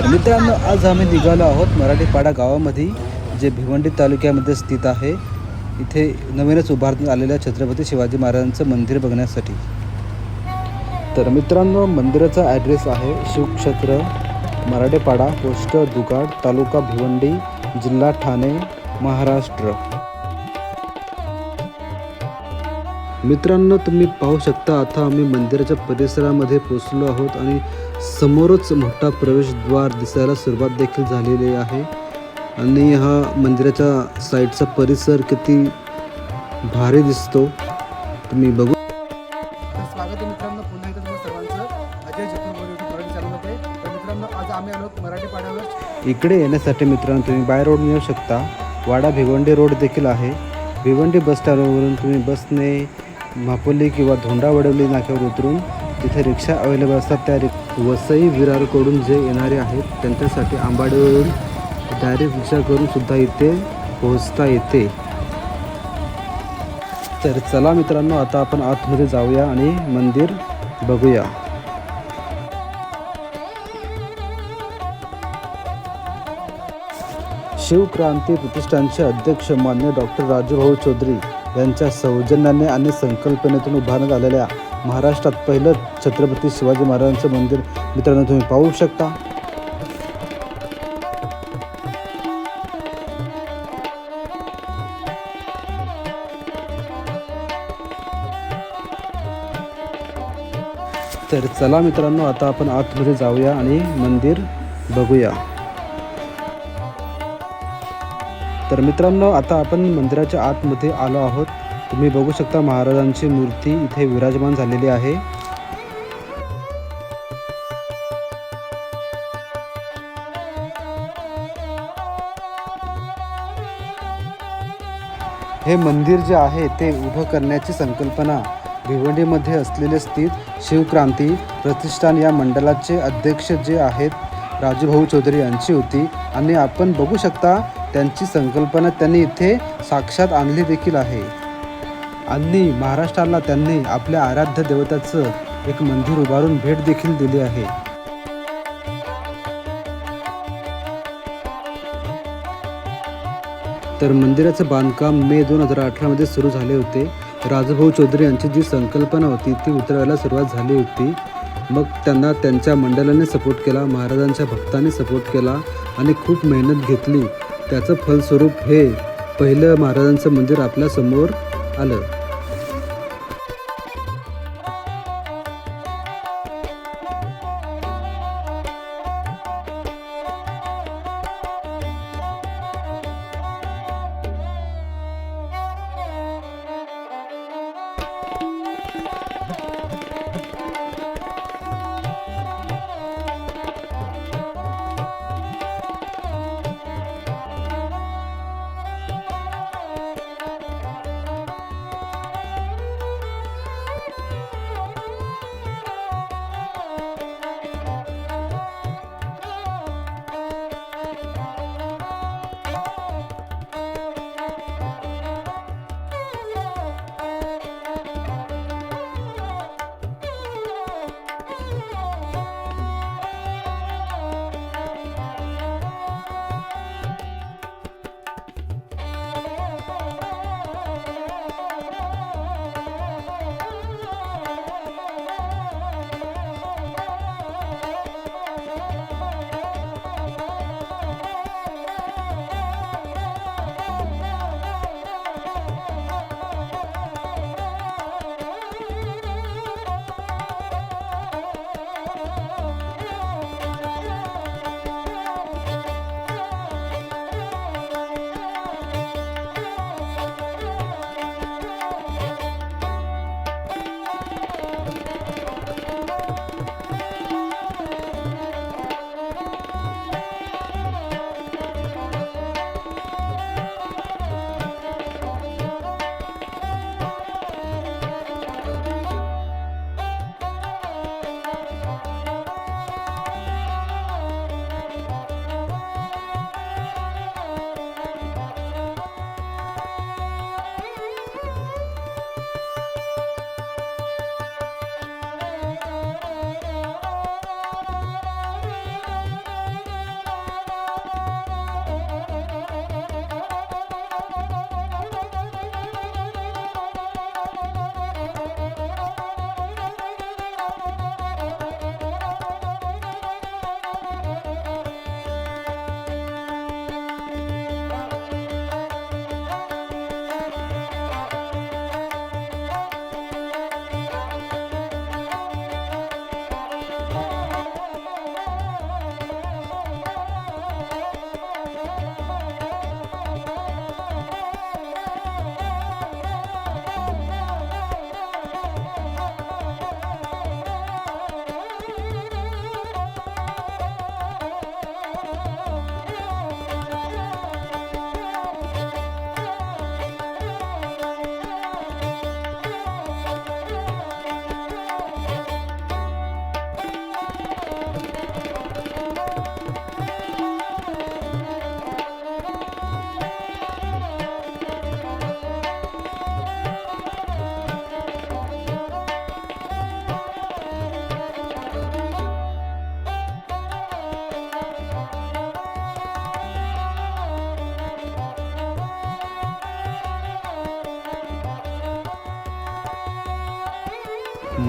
तर मित्रांनो आज आम्ही निघालो आहोत मराठीपाडा गावामध्ये जे भिवंडी तालुक्यामध्ये स्थित आहे. इथे नवीनच उभारण्यात आलेल्या छत्रपती शिवाजी महाराजांचं मंदिर बघण्यासाठी. तर मित्रांनो मंदिराचा ॲड्रेस आहे शिवक्षेत्र मराठेपाडा पोस्ट दुगाड तालुका भिवंडी जिल्हा ठाणे महाराष्ट्र. मित्रांनो तुम्ही पाहू शकता आता आम्ही मंदिराच्या परिसरामध्ये पोचलो आहोत आणि समोरच मोठा प्रवेशद्वार दिसायला सुरुवात देखील झालेली आहे. आणि हा मंदिराच्या साईडचा परिसर किती भारी दिसतो. तुम्ही बघू. स्वागत आहे मित्रांनो पुन्हा एकदा तुम्हाला सर्वांचं. अजय जपून बोलतो मराठी चॅनलमध्ये तर मित्रांनो आज आम्ही आलो मराठी पाड्यावर इकडे येण्यासाठी मित्रांनो तुम्ही बाय रोड येऊ शकता. वाडा भिवंडी रोड देखील आहे. भिवंडी बस स्टँडवरून तुम्ही बसने म्हापोली किंवा धोंडावडवली नाक्यावर उतरून तिथे रिक्षा अवेलेबल असतात. त्या रिक वसई विरारकडून जे येणारे आहेत त्यांच्यासाठी आंबाडीवरून डायरेक्ट रिक्षा करून सुद्धा इथे पोहोचता येते. तर चला मित्रांनो आता आपण आतमध्ये जाऊया आणि मंदिर बघूया. शिवक्रांती प्रतिष्ठानचे अध्यक्ष मान्य डॉक्टर राजूभाऊ चौधरी यांच्या सौजन्याने आणि संकल्पनेतून उभारण्यात आलेल्या महाराष्ट्रात पहिलं छत्रपती शिवाजी महाराजांचं मंदिर. मित्रांनो तुम्ही पाहू शकता. तर चला मित्रांनो आता आपण आतमध्ये जाऊया आणि मंदिर बघूया. तर मित्रांनो आता आपण मंदिराच्या आतमध्ये आलो आहोत. तुम्ही बघू शकता महाराजांची मूर्ती इथे विराजमान झालेली आहे. हे मंदिर जे आहे ते उभं करण्याची संकल्पना भिवंडीमध्ये असलेले स्थित शिवक्रांती प्रतिष्ठान या मंडळाचे अध्यक्ष जे आहेत राजूभाऊ चौधरी यांची होती. आणि आपण बघू शकता त्यांची संकल्पना त्यांनी इथे साक्षात आणली देखील आहे. आणि महाराष्ट्राला त्यांनी आपल्या आराध्य देवताचं एक मंदिर उभारून भेट देखील दिली आहे. तर मंदिराचं बांधकाम मे दोन हजार अठरामध्ये सुरू झाले होते. राजभाऊ चौधरी यांची जी संकल्पना होती ती उतरवायला सुरुवात झाली होती. मग त्यांना त्यांच्या मंडळाने सपोर्ट केला महाराजांच्या भक्तांनी सपोर्ट केला आणि खूप मेहनत घेतली. त्याचं फलस्वरूप हे पहिलं महाराजांचं मंदिर आपल्यासमोर आलं.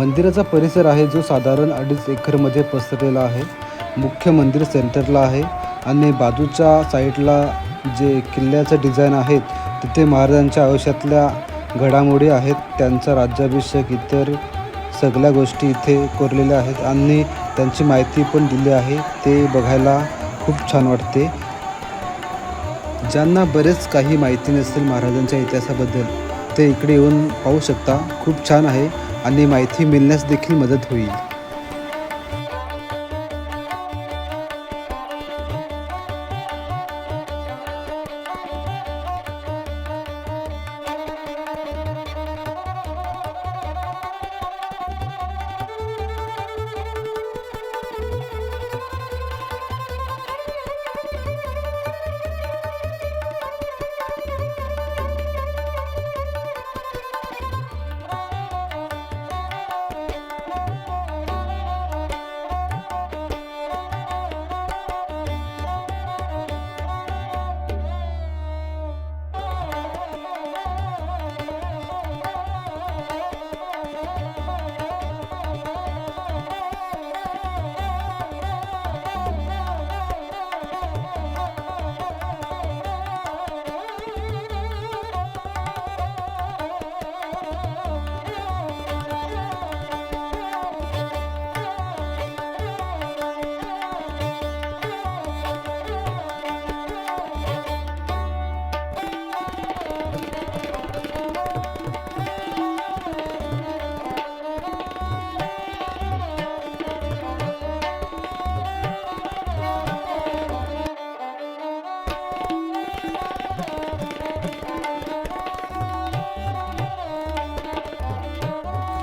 मंदिराचा परिसर आहे जो साधारण अडीच एकरमध्ये पसरलेला आहे. मुख्य मंदिर सेंटरला आहे आणि बाजूच्या साईडला जे किल्ल्याचं डिझाईन आहेत तिथे महाराजांच्या आयुष्यातल्या घडामोडी आहेत. त्यांचा राज्याभिषेक इतर सगळ्या गोष्टी इथे कोरलेल्या आहेत आणि त्यांची माहिती पण दिली आहे. ते बघायला खूप छान वाटते. ज्यांना बरेच काही माहिती नसेल महाराजांच्या इतिहासाबद्दल ते इकडे येऊन पाहू शकता. खूप छान आहे. आणि माहिती मिळण्यास देखील मदत होईल.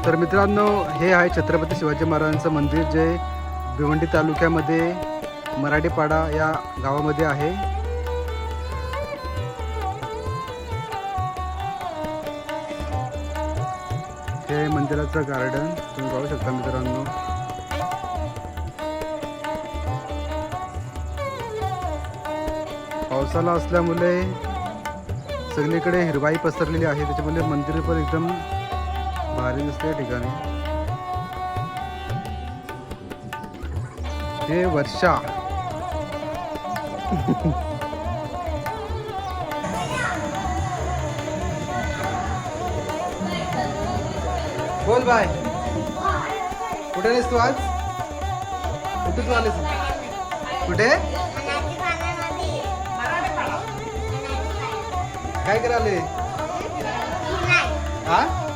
तर मित्रांनो हे आहे छत्रपती शिवाजी महाराजांचं मंदिर जे भिवंडी तालुक्यामध्ये मराठीपाडा या गावामध्ये आहे. हे आहे मंदिराचं गार्डन तुम्ही पाहू शकता मित्रांनो. पावसाला असल्यामुळे सगळीकडे हिरवाई पसरलेली आहे त्याच्यामुळे मंदिर पण एकदम भारी दिसते या ठिकाणी. हे वर्षा. बोल बाय. कुठे आहेस तू आज? कुठे तू आलीस? कुठे? काय कराले हा?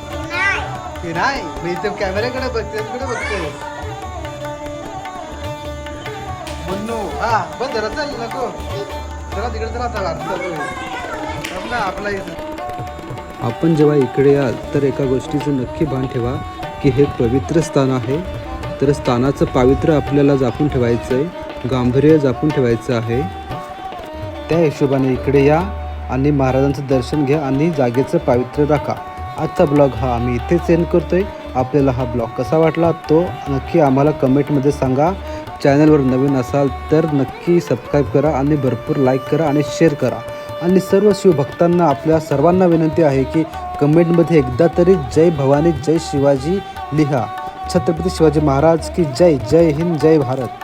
की नाही? मी तर कॅमेऱ्याकडे बघते कुठे बघते. मुन्नू हा बस जरा चल नको. जरा तिकडे चला आता ना, आपला इथं. आपण जेव्हा इकडे याल तर एका गोष्टीचं नक्की भान ठेवा की हे पवित्र स्थान आहे. तर स्थानाचं पावित्र्य आपल्याला जपून ठेवायचं आहे गांभीर्य जपून ठेवायचं आहे. त्या हिशोबाने इकडे या आणि महाराजांचं दर्शन घ्या आणि जागेचं पावित्र्य राखा आजचा ब्लॉग हा आम्ही इथेच एंड आहे आपल्याला हा ब्लॉग कसा वाटला तो नक्की आम्हाला कमेंटमध्ये सांगा. चॅनलवर नवीन असाल तर नक्की सबस्क्राईब करा आणि भरपूर लाईक करा आणि शेअर करा. आणि सर्व शिवभक्तांना आपल्या सर्वांना विनंती आहे की कमेंटमध्ये एकदा तरी जय भवानी जय शिवाजी लिहा. छत्रपती शिवाजी महाराज की जय जय हिंद जय भारत.